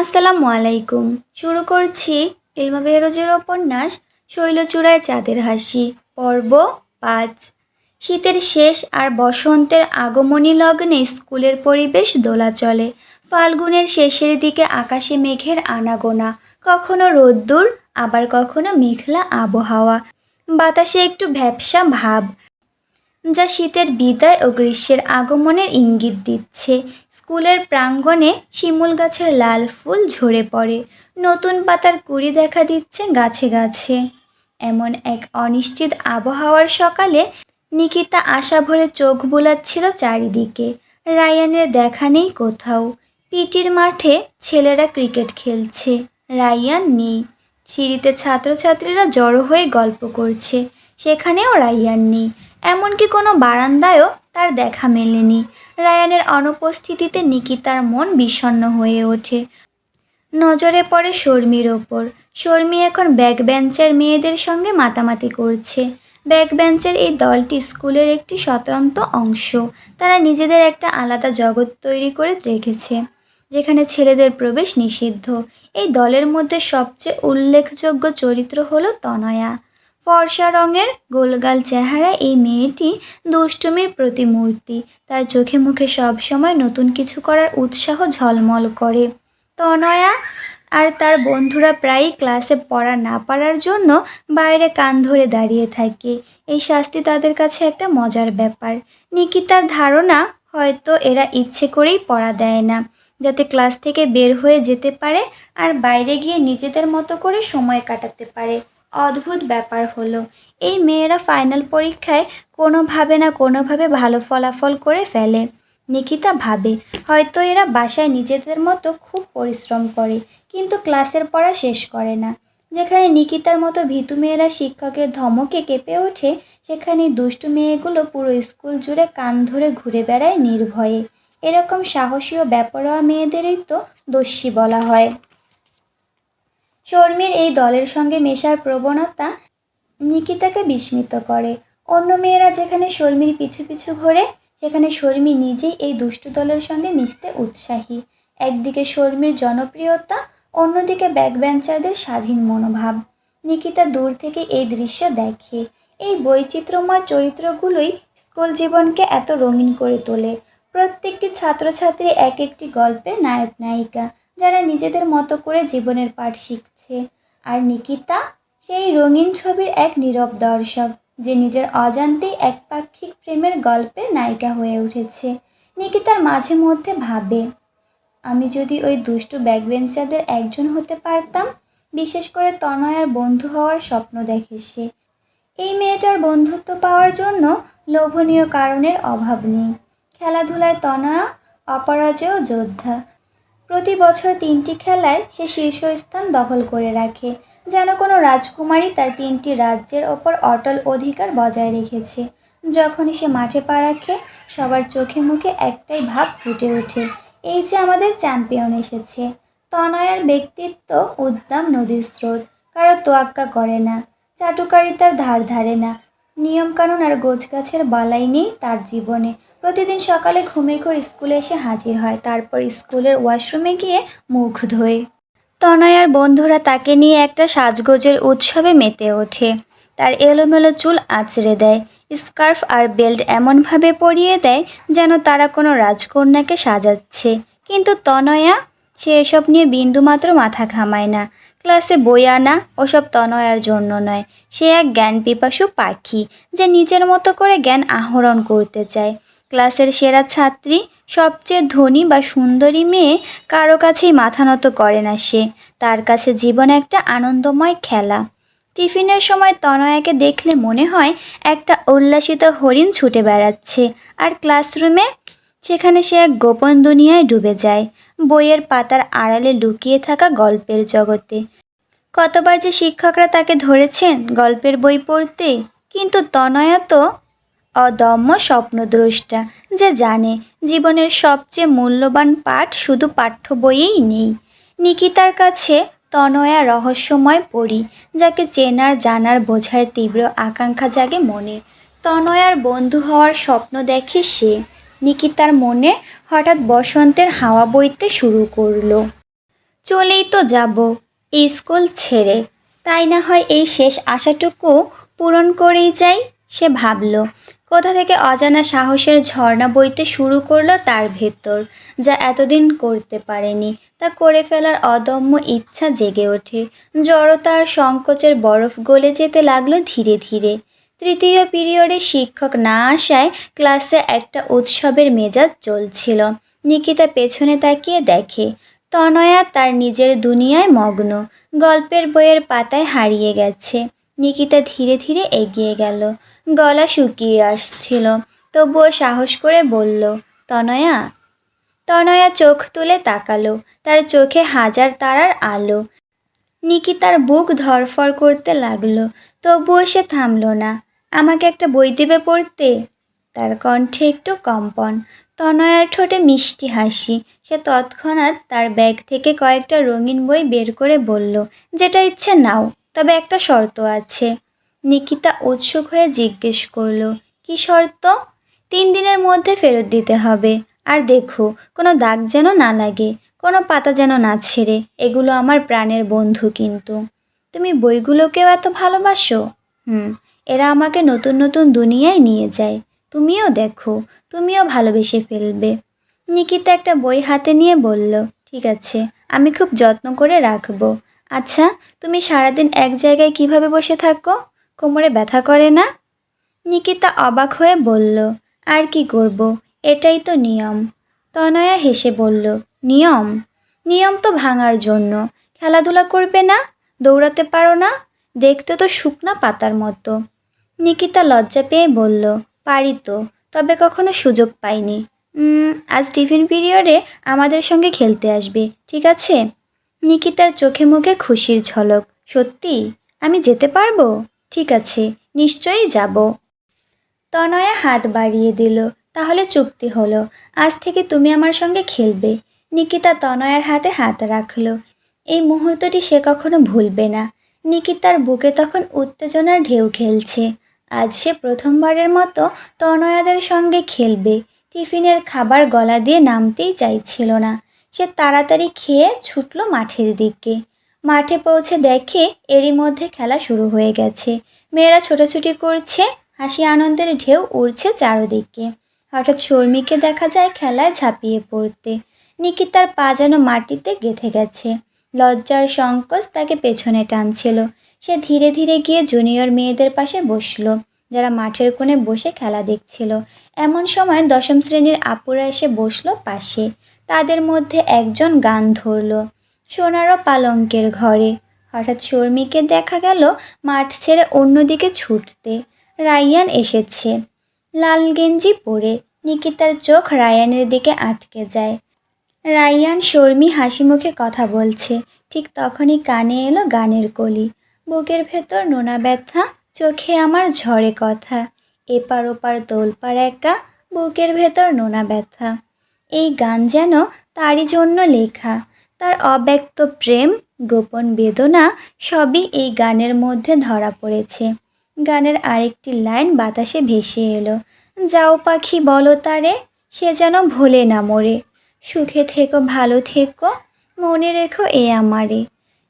আসসালামু আলাইকুম। শুরু করছি ইলমা বেহরোজের উপন্যাস শৈলচূড়ায় চাঁদের হাসি, পর্ব পাঁচ। শীতের শেষ আর বসন্তের আগমনী লগ্নে স্কুলের পরিবেশ দোলা চলে। ফাল্গুনের শেষের দিকে আকাশে মেঘের আনাগোনা। কখনো রোদ্দুর, আবার কখনো মেঘলা আবহাওয়া। বাতাসে একটু ভ্যাপসা ভাব, যা শীতের বিদায় ও গ্রীষ্মের আগমনের ইঙ্গিত দিচ্ছে। স্কুলের প্রাঙ্গণে শিমুল গাছের লাল ফুল ঝরে পড়ে। নতুন পাতার কুড়ি দেখা দিচ্ছে গাছে গাছে। এমন এক অনিশ্চিত আবহাওয়ার সকালে নিকিতা আশা ভরে চোখ বোলাচ্ছিল চারিদিকে। রায়ানের দেখা নেই কোথাও। পিটির মাঠে ছেলেরা ক্রিকেট খেলছে। রায়ান নেই। সিঁড়িতে ছাত্রছাত্রীরা জড়ো হয়ে গল্প করছে। সেখানেও রায়ান নেই। এমনকি কোনো বারান্দায়ও তার দেখা মেলেনি। রায়ানের অনুপস্থিতিতে নিকিতার মন বিষণ্ণ হয়ে ওঠে। নজরে পড়ে শর্মির ওপর। শর্মি এখন ব্যাক বেঞ্চের মেয়েদের সঙ্গে মাতামাতি করছে। ব্যাক বেঞ্চের এই দলটি স্কুলের একটি স্বতন্ত্র অংশ। তারা নিজেদের একটা আলাদা জগৎ তৈরি করে রেখেছে, যেখানে ছেলেদের প্রবেশ নিষিদ্ধ। এই দলের মধ্যে সবচেয়ে উল্লেখযোগ্য চরিত্র হলো তনয়া। ফর্সা রঙের গোলগাল চেহারা এই মেয়েটি দুষ্টুমির প্রতিমূর্তি। তার চোখে মুখে সবসময় নতুন কিছু করার উৎসাহ ঝলমল করে। তনয়া আর তার বন্ধুরা প্রায়ই ক্লাসে পড়া না পারার জন্য বাইরে কান ধরে দাঁড়িয়ে থাকে। এই শাস্তি তাদের কাছে একটা মজার ব্যাপার। নিকিতার ধারণা, হয়তো এরা ইচ্ছে করেই পড়া দেয় না, যাতে ক্লাস থেকে বের হয়ে যেতে পারে আর বাইরে গিয়ে নিজেদের মতো করে সময় কাটাতে পারে। অদ্ভুত ব্যাপার হলো। এই মেয়েরা ফাইনাল পরীক্ষায় কোনোভাবে না কোনোভাবে ভালো ফলাফল করে ফেলে। নিকিতা ভাবে, হয়তো এরা বাসায় নিজেদের মতো খুব পরিশ্রম করে, কিন্তু ক্লাসের পড়া শেষ করে না। যেখানে নিকিতার মতো ভীতু মেয়েরা শিক্ষকের ধমকে কেঁপে ওঠে, সেখানে দুষ্টু মেয়েগুলো পুরো স্কুল জুড়ে কান ধরে ঘুরে বেড়ায় নির্ভয়ে। এরকম সাহসী ও বেপরোয়া মেয়েদেরই তো দস্যি বলা হয়। শর্মির এই দলের সঙ্গে মেশার প্রবণতা নিকিতাকে বিস্মিত করে। অন্য মেয়েরা যেখানে শর্মির পিছু পিছু ঘোরে, সেখানে শর্মি নিজেই এই দুষ্টু দলের সঙ্গে মিশতে উৎসাহী। একদিকে শর্মির জনপ্রিয়তা, অন্যদিকে ব্যাকবেঞ্চারদের স্বাধীন মনোভাব। নিকিতা দূর থেকে এই দৃশ্য দেখে। এই বৈচিত্র্যময় চরিত্রগুলোই স্কুল জীবনকে এত রঙিন করে তোলে। প্রত্যেকটি ছাত্রছাত্রী এক একটি গল্পের নায়ক নায়িকা যারা নিজেদের মতো করে জীবনের পাঠ শিখছে আর নিকিতা, সেই রঙিন ছবির এক নীরব দর্শক, যে নিজের অজান্তেই একপাক্ষিক প্রেমের গল্পের নায়িকা হয়ে উঠেছে। নিকিতার মাঝে মধ্যে ভাবে, আমি যদি ওই দুষ্টু ব্যাকবেঞ্চারদের একজন হতে পারতাম, বিশেষ করে তনয়ার বন্ধু হওয়ার স্বপ্ন দেখে সে। এই মেয়েটার বন্ধুত্ব পাওয়ার জন্য লোভনীয় কারণের অভাব নেই। খেলাধুলায় তনয়া, অপরাজয় যোদ্ধা। প্রতি বছর তিনটি খেলায় সে শীর্ষস্থান দখল করে রাখে, যেন কোনো রাজকুমারী তার তিনটি রাজ্যের ওপর অটল অধিকার বজায় রেখেছে। যখনই সে মাঠে পা রাখে, সবার চোখে মুখে একটাই ভাব ফুটে ওঠে, এই যে আমাদের চ্যাম্পিয়ন এসেছে। তনয়ার ব্যক্তিত্ব উদ্দাম নদীর স্রোত, কারও তোয়াক্কা করে না, চাটুকারিতার ধার ধারে না, নিয়মকানুন আর গোছগাছের বালাই নেই তার জীবনে। প্রতিদিন সকালে ঘুমের ঘর স্কুলে এসে হাজির হয়, তারপর স্কুলের ওয়াশরুমে গিয়ে মুখ ধোয়। তনয়ার বন্ধুরা তাকে নিয়ে একটা সাজগোজের উৎসবে মেতে ওঠে। তার এলোমেলো চুল আঁচড়ে দেয়, স্কার্ফ আর বেল্ট এমনভাবে পরিয়ে দেয় যেন তারা কোনো রাজকন্যাকে সাজাচ্ছে। কিন্তু তনয়া, সে এসব নিয়ে বিন্দুমাত্র মাথা ঘামায় না। ক্লাসে বই আনা ওসব তনয়ার জন্য নয়, সে এক জ্ঞান পিপাসু পাখি যে নিজের মতো করে জ্ঞান আহরণ করতে চায়। ক্লাসের সেরা ছাত্রী, সবচেয়ে ধনী বা সুন্দরী মেয়ে কারও কাছেই মাথা নত করে না সে। তার কাছে জীবন একটা আনন্দময় খেলা। টিফিনের সময় তনয়াকে দেখলে মনে হয় একটা উল্লাসিত হরিণ ছুটে বেড়াচ্ছে আর ক্লাসরুমে সেখানে সে এক গোপন দুনিয়ায় ডুবে যায়। বইয়ের পাতার আড়ালে লুকিয়ে থাকা গল্পের জগতে। কতবার যে শিক্ষকরা তাকে ধরেছেন গল্পের বই পড়তে, কিন্তু তনয়া তো অদম্য স্বপ্নদ্রষ্টা যে জানে জীবনের সবচেয়ে মূল্যবান পাঠ শুধু পাঠ্য বইয়েই নেই। নিকিতার কাছে তনয়া রহস্যময় পড়ি, যাকে চেনার জানার বোঝার তীব্র আকাঙ্ক্ষা জাগে মনে। তনয়ার বন্ধু হওয়ার স্বপ্ন দেখে সে, নিকিতার মনে হঠাৎ বসন্তের হাওয়া বইতে শুরু করল। চলেই তো যাব স্কুল ছেড়ে। তাই না হয় এই শেষ আশাটুকু পূরণ করেই যাই, সে ভাবল। কোথা থেকে অজানা সাহসের ঝর্ণা বইতে শুরু করল তার ভেতর, যা এতদিন করতে পারেনি। তা করে ফেলার অদম্য ইচ্ছা জেগে ওঠে। জড়তার সংকোচের বরফ গলে যেতে লাগল ধীরে ধীরে। তৃতীয় পিরিয়ডে শিক্ষক না আসায় ক্লাসে একটা উৎসবের মেজাজ চলছিল। নিকিতা পেছনে তাকিয়ে দেখে, তনয়া তার নিজের দুনিয়ায় মগ্ন। গল্পের বইয়ের পাতায় হারিয়ে গেছে। নিকিতা ধীরে ধীরে এগিয়ে গেল। গলা শুকিয়ে আসছিল। তবুও সাহস করে বলল, তনয়া। তনয়া চোখ তুলে তাকালো, তার চোখে হাজার তারার আলো। নিকিতার বুক ধরফর করতে লাগল, তবুও সে থামলো না। আমাকে একটা বই দেবে পড়তে? তার কণ্ঠে একটু কম্পন। তনয়ার ঠোঁটে মিষ্টি হাসি। সে তৎক্ষণাৎ তার ব্যাগ থেকে কয়েকটা রঙিন বই বের করে বলল, যেটা ইচ্ছে নাও। তবে একটা শর্ত আছে। নিকিতা উৎসুক হয়ে জিজ্ঞেস করল, কি শর্ত? তিন দিনের মধ্যে ফেরত দিতে হবে। আর দেখো, কোনো দাগ যেন না লাগে, কোনো পাতা যেন না ছেড়ে, এগুলো আমার প্রাণের বন্ধু কিন্তু। তুমি বইগুলোকেও এত ভালোবাসো? হুম, এরা আমাকে নতুন নতুন দুনিয়ায় নিয়ে যায়। তুমিও দেখো, তুমিও ভালোবেসে ফেলবে। নিকিতা একটা বই হাতে নিয়ে বলল, ঠিক আছে, আমি খুব যত্ন করে রাখব। আচ্ছা তুমি সারাদিন এক জায়গায় কীভাবে বসে থাকো? কোমরে ব্যথা করে না? নিকিতা অবাক হয়ে বলল, আর কি করব? এটাই তো নিয়ম। তনয়া হেসে বলল, নিয়ম? নিয়ম তো ভাঙার জন্য। খেলাধুলা করবে না? দৌড়াতে পারো না? দেখতে তো শুকনা পাতার মতো। নিকিতা লজ্জা পেয়ে বলল, পারি তো, তবে কখনো সুযোগ পাইনি। আজ টিফিন পিরিয়ডে আমাদের সঙ্গে খেলতে আসবে, ঠিক আছে? নিকিতার চোখে মুখে খুশির ঝলক। সত্যি? আমি যেতে পারব? ঠিক আছে, নিশ্চয়ই যাব। তনয়া হাত বাড়িয়ে দিল। তাহলে চুক্তি হলো। আজ থেকে তুমি আমার সঙ্গে খেলবে। নিকিতা তনয়ার হাতে হাত রাখল। এই মুহূর্তটি সে কখনো ভুলবে না। নিকিতার বুকে তখন উত্তেজনার ঢেউ খেলছে। আজ সে প্রথমবারের মতো তনয়াদের সঙ্গে খেলবে। টিফিনের খাবার গলা দিয়ে নামতেই চাইছিল না। সে তাড়াতাড়ি খেয়ে ছুটল মাঠের দিকে। মাঠে পৌঁছে দেখে এরই মধ্যে খেলা শুরু হয়ে গেছে। মেয়েরা ছোটাছুটি করছে, হাসি আনন্দের ঢেউ উড়ছে চারদিকে। হঠাৎ শর্মিকে দেখা যায় খেলায় ঝাঁপিয়ে পড়তে। নিকিতার পা যেন মাটিতে গেঁথে গেছে। লজ্জার সংকোচ তাকে পেছনে টানছিল। সে ধীরে ধীরে গিয়ে জুনিয়র মেয়েদের পাশে বসল। যারা মাঠের কোণে বসে খেলা দেখছিল। এমন সময় দশম শ্রেণির আপুরা এসে বসল পাশে। তাদের মধ্যে একজন গান ধরলো। সোনারও পালঙ্কের ঘরে। হঠাৎ শর্মিকে দেখা গেল মাঠ ছেড়ে অন্যদিকে ছুটতে। রায়ান এসেছে। লাল গেঞ্জি পরে নিকিতার চোখ রায়ানের দিকে আটকে যায়। রায়ান, শর্মি হাসি মুখে কথা বলছে। ঠিক তখনই কানে এলো গানের কলি। বুকের ভেতর নোনা ব্যথা চোখে আমার ঝরে কথা। এপার ওপার তোলপাড় একা, বুকের ভেতর নোনা ব্যথা। এই গান যেন তারই জন্য লেখা। তার অব্যক্ত প্রেম, গোপন বেদনা, সবই এই গানের মধ্যে ধরা পড়েছে। গানের আরেকটি লাইন বাতাসে ভেসে এলো। যাও পাখি, বলো তারে, সে যেন ভোলে না মরে। সুখে থেকো, ভালো থেকো, মনে রেখো এ আমারে।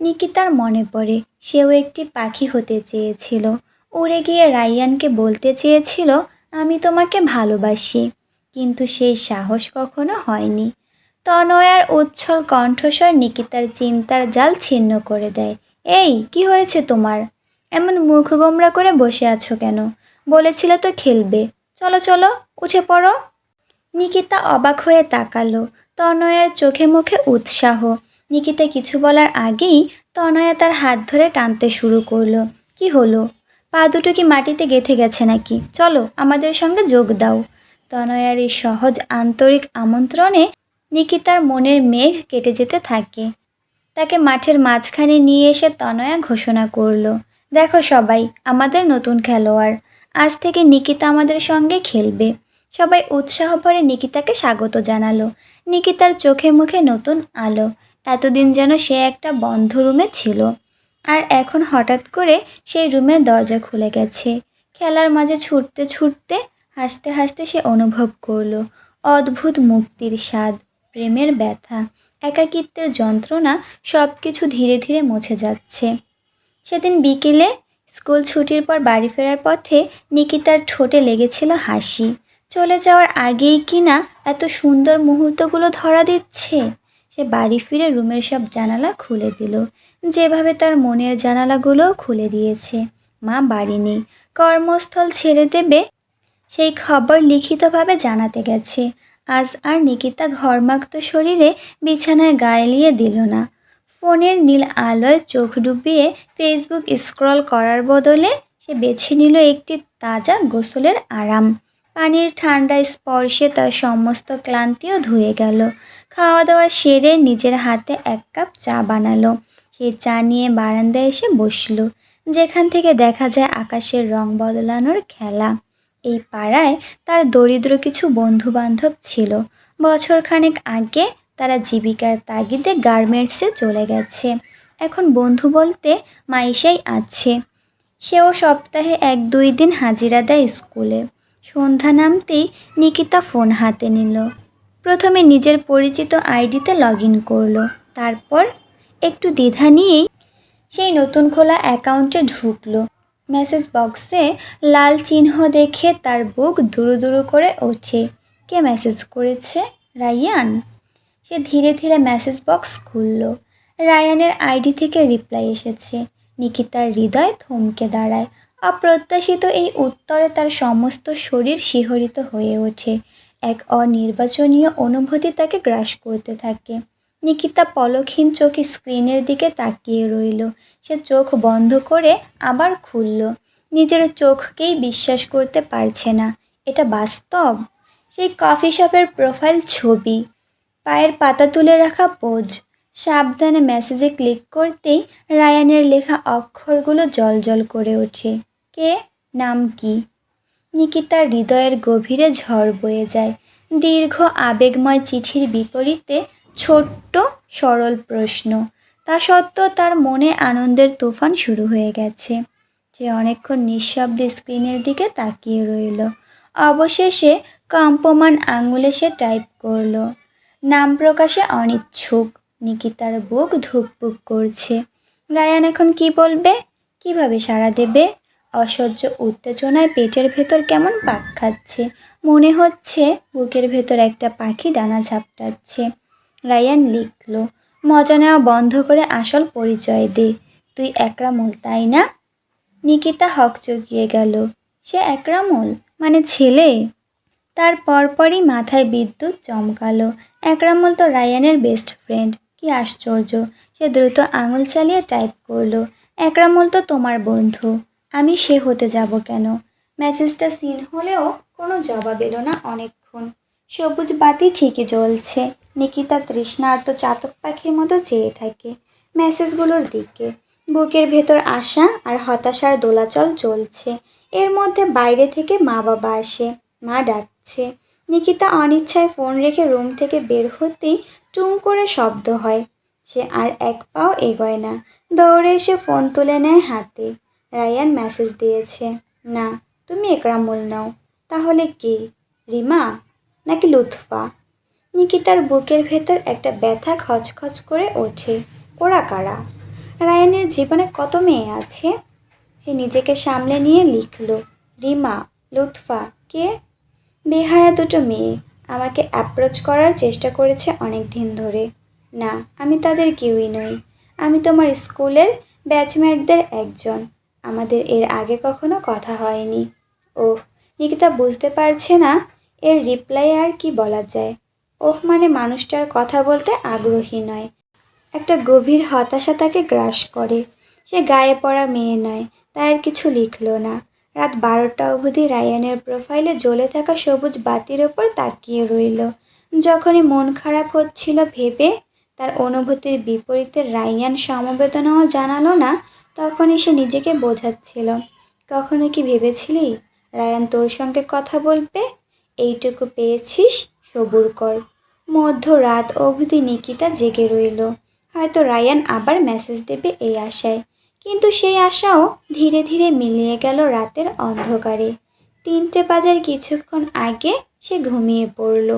নিকিতার মনে পড়ে, সেও একটি পাখি হতে চেয়েছিল। উড়ে গিয়ে রাইয়ানকে বলতে চেয়েছিল, আমি তোমাকে ভালোবাসি। কিন্তু সেই সাহস কখনো হয়নি। তনয়ার উচ্ছল কণ্ঠস্বর নিকিতার চিন্তার জাল ছিন্ন করে দেয়। এই, কি হয়েছে তোমার? এমন মুখ গোমরা করে বসে আছো কেন? বলেছিলে তো খেলবে। চলো চলো, উঠে পড়ো। নিকিতা অবাক হয়ে তাকালো। তনয়ার চোখে মুখে উৎসাহ। নিকিতা কিছু বলার আগেই তনয়া তার হাত ধরে টানতে শুরু করল। কি হলো? পা দুটো কি মাটিতে গেঁথে গেছে নাকি? চলো, আমাদের সঙ্গে যোগ দাও। তনয়ার এই সহজ আন্তরিক আমন্ত্রণে নিকিতার মনের মেঘ কেটে যেতে থাকে। তাকে মাঠের মাঝখানে নিয়ে এসে তনয়া ঘোষণা করল, দেখো সবাই, আমাদের নতুন খেলোয়াড়। আজ থেকে নিকিতা আমাদের সঙ্গে খেলবে। সবাই উৎসাহ ভরে নিকিতাকে স্বাগত জানালো। নিকিতার চোখে মুখে নতুন আলো। এতদিন যেন সে একটা বন্ধ রুমে ছিল। আর এখন হঠাৎ করে সেই রুমের দরজা খুলে গেছে। খেলার মাঝে ছুটতে ছুটতে হাসতে হাসতে সে অনুভব করল, অদ্ভুত মুক্তির স্বাদ, প্রেমের ব্যথা, একাকিত্বের যন্ত্রণা সব কিছু ধীরে ধীরে মুছে যাচ্ছে। সেদিন বিকেলে স্কুল ছুটির পর বাড়ি ফেরার পথে নিকিতার ঠোঁটে লেগেছিল হাসি। চলে যাওয়ার আগেই কি না এত সুন্দর মুহূর্তগুলো ধরা দিচ্ছে? সে বাড়ি ফিরে রুমের সব জানালা খুলে দিল। যেভাবে তার মনের জানালাগুলোও খুলে দিয়েছে। মা বাড়ি নেই। কর্মস্থল ছেড়ে দেবে? সেই খবর লিখিতভাবে জানাতে গেছে। আজ আর নিকিতা ঘর্মাক্ত শরীরে বিছানায় গায়েলিয়ে দিল না। ফোনের নীল আলোয় চোখ ডুবিয়ে ফেসবুক স্ক্রল করার বদলে সে বেছে নিল একটি তাজা গোসলের আরাম। পানির ঠান্ডা স্পর্শে তার সমস্ত ক্লান্তিও ধুয়ে গেল। খাওয়া দাওয়া সেরে নিজের হাতে এক কাপ চা বানালো। সেই চা নিয়ে বারান্দায় এসে বসল। যেখান থেকে দেখা যায় আকাশের রং বদলানোর খেলা। এই পাড়ায় তার দরিদ্র কিছু বন্ধু বান্ধব ছিল। বছরখানেক আগে তারা জীবিকার তাগিদে গার্মেন্টসে চলে গেছে। এখন বন্ধু বলতে মাইশাই আছে। সেও সপ্তাহে এক দুই দিন হাজিরা দেয় স্কুলে। সন্ধ্যা নামতেই নিকিতা ফোন হাতে নিল। প্রথমে নিজের পরিচিত আইডিতে লগ ইন করল। তারপর একটু দ্বিধা নিয়েই সেই নতুন খোলা অ্যাকাউন্টে ঢুকলো। মেসেজ বক্সে লাল চিহ্ন দেখে তার বুক দুরু দুরু করে ওঠে। কে মেসেজ করেছে? রায়ান। সে ধীরে ধীরে মেসেজ বক্স খুলল। রায়ানের আইডি থেকে রিপ্লাই এসেছে। নিকিতার হৃদয় থমকে দাঁড়ায়। অপ্রত্যাশিত এই উত্তরে তার সমস্ত শরীর শিহরিত হয়ে ওঠে। এক অনির্বাচনীয় অনুভূতি তাকে গ্রাস করতে থাকে। নিকিতা পলকহীন চোখে স্ক্রিনের দিকে তাকিয়ে রইল। সে চোখ বন্ধ করে আবার খুলল। নিজের চোখকেই বিশ্বাস করতে পারছে না। এটা বাস্তব? সেই কফি শপের প্রোফাইল ছবি। পায়ের পাতা তুলে রাখা পোজ সাবধানে মেসেজে ক্লিক করতেই রায়ানের লেখা অক্ষরগুলো জলজল করে ওঠে। কে? নাম কি? নিকিতার হৃদয়ের গভীরে ঝড় বয়ে যায়। দীর্ঘ আবেগময় চিঠির বিপরীতে ছোট্ট, সরল প্রশ্ন। তা সত্ত্বেও তার মনে আনন্দের তুফান শুরু হয়ে গেছে। সে অনেকক্ষণ নিঃশব্দে স্ক্রিনের দিকে তাকিয়ে রইল। অবশেষে কম্পমান আঙুলে সে টাইপ করল, নাম প্রকাশে অনিচ্ছুক। নিকিতার বুক ধুকপুক করছে। রায়ান এখন কি বলবে? কীভাবে সাড়া দেবে? অসহ্য উত্তেজনায় পেটের ভেতর কেমন পাক খাচ্ছে। মনে হচ্ছে বুকের ভেতর একটা পাখি ডানা ঝাপটাচ্ছে। রায়ান লিখল, মজা নেওয়া বন্ধ করে আসল পরিচয় দে। তুই একরামুল, তাই না? নিকিতা হক চকিয়ে গেল, সে একরামুল? মানে ছেলে? তার পরপরই মাথায় বিদ্যুৎ চমকালো। একরামুল তো রায়ানের বেস্ট ফ্রেন্ড কি আশ্চর্য। সে দ্রুত আঙুল চালিয়ে টাইপ করল, একরামুল তো তোমার বন্ধু। আমি সে হতে যাব কেন? মেসেজটা সিন হলেও কোনো জবাব এলো না অনেকক্ষণ। সবুজ বাতি ঠিকই জ্বলছে। নিকিতা তৃষ্ণার্ত চাতক পাখির মতো চেয়ে থাকে মেসেজগুলোর দিকে। বুকের ভেতর আশা আর হতাশার দোলাচল চলছে এর মধ্যে বাইরে থেকে মা বাবা আসে, মা ডাকছে। নিকিতা অনিচ্ছায় ফোন রেখে রুম থেকে বের হতেই টুং করে শব্দ হয়। সে আর এক পাও এগোয় না। দৌড়ে এসে ফোন তুলে নেয় হাতে। রায়ান মেসেজ দিয়েছে, না, তুমি একরামুল নাও। তাহলে কে, রিমা, নাকি লুৎফা? নিকিতার বুকের ভেতর একটা ব্যথা খচখচ করে ওঠে। ওরা কারা? রায়ানের জীবনে কত মেয়ে আছে? সে নিজেকে সামলে নিয়ে লিখল, রিমা, লুৎফা, কে? বেহায়া দুটো মেয়ে। আমাকে অ্যাপ্রোচ করার চেষ্টা করেছে অনেক দিন ধরে। না, আমি তাদের কেউই নই। আমি তোমার স্কুলের ব্যাচমেটদের একজন। আমাদের এর আগে কখনো কথা হয়নি। ওহ, নিকিতা বুঝতে পারছে না এর রিপ্লাই আর কি বলা যায়। ওহ মানে মানুষটার কথা বলতে আগ্রহী নয়। একটা গভীর হতাশা তাকে গ্রাস করে। সে গায়ে পড়া মেয়ে নয়, তাই আর কিছু লিখলো না। রাত বারোটা অবধি রায়ানের প্রোফাইলে জ্বলে থাকা সবুজ বাতির ওপর তাকিয়ে রইল। যখনই মন খারাপ হচ্ছিল ভেবে তার অনুভূতির বিপরীতে রায়ান সমবেদনাও জানালো না, তখনই সে নিজেকে বোঝাচ্ছিল। কখনো কি ভেবেছিলি রায়ান তোর সঙ্গে কথা বলবে? এইটুকু পেয়েছিস? সবুর কর। মধ্য রাত অবধি নিকিতা জেগে রইল। হয়তো রায়ান আবার মেসেজ দেবে এই আশায়। কিন্তু সেই আশাও ধীরে ধীরে মিলিয়ে গেল রাতের অন্ধকারে। তিনটে বাজার কিছুক্ষণ আগে সে ঘুমিয়ে পড়ল।